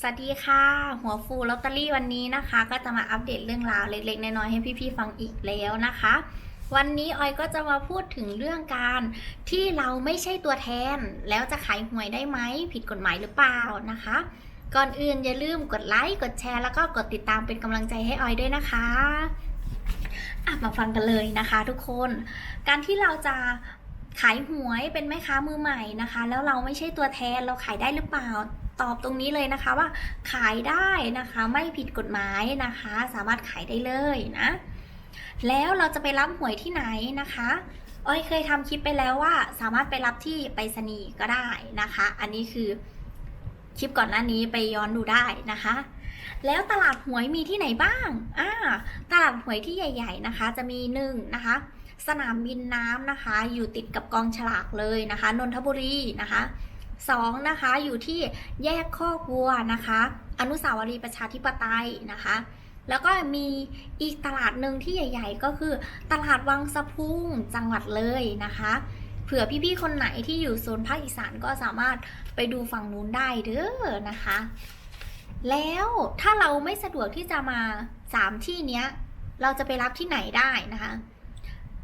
สวัสดีค่ะ หัวฟูลอตเตอรี่วันนี้นะคะ ก็จะมาอัปเดตเรื่องราวเล็กๆ น้อยๆให้พี่ๆฟังอีกแล้วนะคะ วันนี้ออยก็จะมาพูดถึงเรื่องการที่เราไม่ใช่ตัวแทน แล้วจะขายหวยได้ไหมผิดกฎหมายหรือเปล่านะคะ ก่อนอื่นอย่าลืมกดไลค์กดแชร์แล้วก็กดติดตามเป็นกำลังใจให้ออยด้วยนะคะะมาฟังกันเลยนะคะทุกคน การที่เราจะขายหวยเป็นแม่ค้ามือใหม่นะคะ แล้วเราไม่ใช่ตัวแทนเราขายได้หรือเปล่า ตอบตรงนี้เลยนะคะว่าขายได้นะคะไม่ผิดกฎหมายนะคะ สามารถขายได้เลยนะ แล้วเราจะไปรับหวยที่ไหนนะคะอ้อยเคยทำคลิปไปแล้วว่า สามารถไปรับที่ไปรษณีย์ก็ได้นะคะ อันนี้คือคลิปก่อนหน้านี้ไปย้อนดูได้นะคะ แล้วตลาดหวยมีที่ไหนบ้างอ่าตลาดหวยที่ใหญ่ ๆนะคะ จะมีหนึ่งนะคะ สนามบินน้ำนะคะ อยู่ติดกับกองฉลากเลยนะคะ นนทบุรีนะคะ สองนะคะอยู่ที่แยกข้อวัวนะคะ อนุสาวรีย์ประชาธิปไตยนะคะ แล้วก็มีอีกตลาดหนึ่งที่ใหญ่ ๆ ก็คือตลาดวังสะพุงจังหวัดเลยนะคะ เผื่อพี่ๆคนไหนที่อยู่โซนภาคอีสานก็สามารถไปดูฝั่งนู้นได้เด้อนะคะ แล้วถ้าเราไม่สะดวกที่จะมาสามที่เนี้ย เราจะไปรับที่ไหนได้นะคะ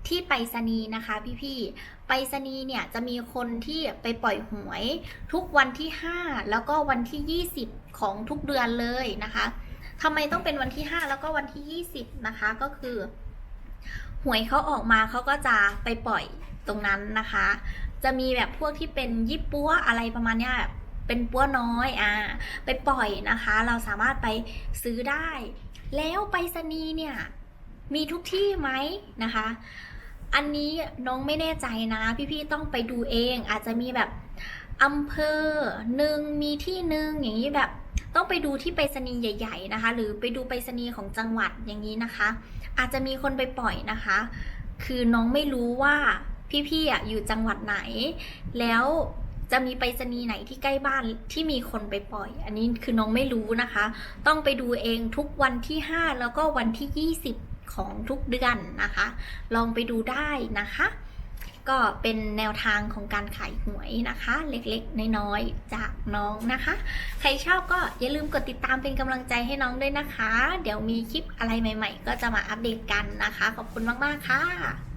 ที่ไปรษณีย์นะคะพี่ๆ ไปรษณีย์เนี่ยจะมีคนที่ไปปล่อยหวยทุกวันที่ 5 แล้วก็วันที่ 20 ของทุกเดือนเลยนะคะทำไมต้องเป็นวันที่ 5 แล้วก็วันที่ 20 นะคะก็คือ หวยเขาออกมาเขาก็จะไปปล่อยตรงนั้นนะคะ จะมีแบบพวกที่เป็นยิปปัวอะไรประมาณเนี้ยเป็นปัวน้อยอ่าไปปล่อยนะคะ เราสามารถไปซื้อได้ แล้วไปรษณีย์เนี่ยมีทุกที่ไหมนะคะ อันนี้น้องไม่แน่ใจนะ พี่ๆต้องไปดูเอง อาจจะมีแบบอำเภอหนึ่งมีที่หนึ่งอย่างนี้แบบต้องไปดูที่ไปรษณีย์ใหญ่ ๆนะคะ หรือไปดูไปรษณีย์ของจังหวัดอย่างนี้นะคะ อาจจะมีคนไปปล่อยนะคะ คือน้องไม่รู้ว่าพี่ๆอยู่จังหวัดไหน แล้วจะมีไปรษณีย์ไหนที่ใกล้บ้านที่มีคนไปปล่อย อันนี้คือน้องไม่รู้นะคะ ต้องไปดูเองทุกวันที่ 5 แล้วก็วันที่ 20 ของทุกเดือนนะคะ ลองไปดูได้นะคะ ก็เป็นแนวทางของการขายหวยนะคะ เล็กๆ น้อยๆ จากน้องนะคะ ใครชอบก็อย่าลืมกดติดตามเป็นกำลังใจให้น้องด้วยนะคะ เดี๋ยวมีคลิปอะไรใหม่ ๆ ก็จะมาอัปเดตกันนะคะ ขอบคุณมากๆค่ะ